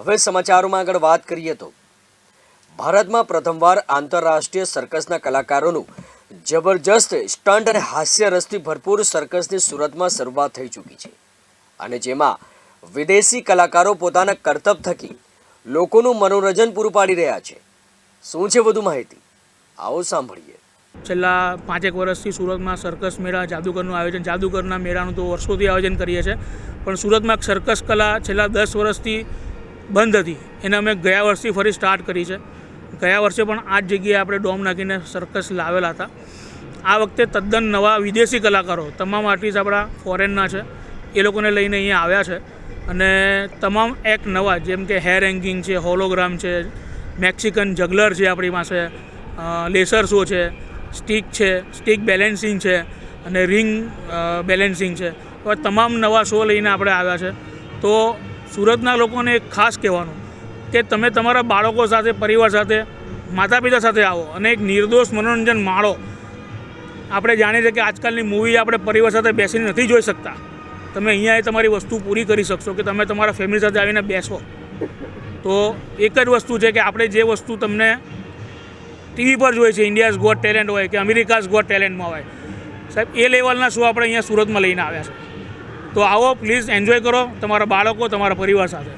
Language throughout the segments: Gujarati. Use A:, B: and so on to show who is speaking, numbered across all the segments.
A: હવે સમાચારોમાં આગળ વાત કરીએ તો ભારતમાં પ્રથમવાર આંતરરાષ્ટ્રીય સર્કસના કલાકારોનું જબરજસ્ત સ્ટન્ટ અને હાસ્યરસથી ભરપૂર સર્કસની સુરતમાં શરૂઆત થઈ ચૂકી છે. અને જેમાં વિદેશી કલાકારો પોતાના કરતબ થકી લોકોનું મનોરંજન પૂરું પાડી રહ્યા છે. શું છે વધુ માહિતી? આવો સાંભળીએ.
B: છેલ્લા પાંચેક વર્ષથી સુરતમાં સર્કસ મેળા જાદુગરનું આયોજન, જાદુગરના મેળાનું તો વર્ષોથી આયોજન કરીએ છીએ પણ સુરતમાં સર્કસ કલા છેલ્લા દસ વર્ષથી બંધ હતી. એને અમે ગયા વર્ષથી ફરી સ્ટાર્ટ કરી છે. ગયા વર્ષે પણ આ જ જગ્યાએ આપણે ડોમ નાખીને સર્કસ લાવેલા હતા. આ વખતે તદ્દન નવા વિદેશી કલાકારો, તમામ આર્ટિસ્ટ આપણા ફોરેનના છે. એ લોકોને લઈને અહીંયા આવ્યા છે. અને તમામ એક નવા, જેમ કે હેર હેંગિંગ છે હોલોગ્રામ છે મેક્સિકન જગલર છે આપણી પાસે લેસર શો છે સ્ટિક છે સ્ટિક બેલેન્સિંગ છે, અને રિંગ બેલેન્સિંગ છે. તમામ નવા શો લઈને આપણે આવ્યા છે. તો સુરતના લોકોને એક ખાસ કહેવાનું કે તમે તમારા બાળકો સાથે, પરિવાર સાથે માતા પિતા સાથે આવો અને એક નિર્દોષ મનોરંજન માણો. આપણે જાણીએ છીએ કે આજકાલની મૂવી આપણે પરિવાર સાથે બેસીને નથી જોઈ શકતા. તમે અહીંયા એ તમારી વસ્તુ પૂરી કરી શકશો કે તમે તમારા ફેમિલી સાથે આવીને બેસો. તો એક જ વસ્તુ છે કે આપણે જે વસ્તુ તમને ટીવી પર જોઈએ છે ઇન્ડિયાઝ ગોટ ટેલેન્ટ હોય કે અમેરિકાઝ ગોટ ટેલેન્ટમાં હોય. સાહેબ, એ લેવલના શો આપણે અહીંયા સુરતમાં લઈને આવ્યા છે. તો આવો પ્લીઝ એન્જોય કરો તમારા બાળકો, તમારા પરિવાર સાથે.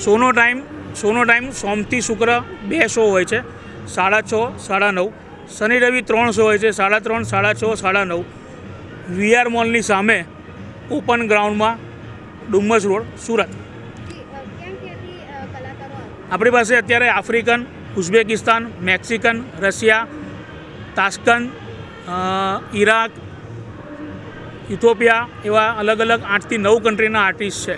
B: શોનો ટાઈમ શોનો ટાઈમ સોમથી શુક્ર બે શો હોય છે. સાડા છ, સાડા નવ. શનિ, રવિ ત્રણ શો હોય છે. સાડા ત્રણ, સાડા છ, સાડા નવ. વીઆર મોલની સામે ઓપન ગ્રાઉન્ડમાં ડુમ્મસ રોડ, સુરત. આપણી પાસે અત્યારે આફ્રિકન, ઉઝબેકિસ્તાન, મેક્સિકન, રશિયા તાસ્કન ઈરાક ઇથોપિયા એવા અલગ અલગ આઠથી નવ કન્ટ્રીના આર્ટિસ્ટ છે.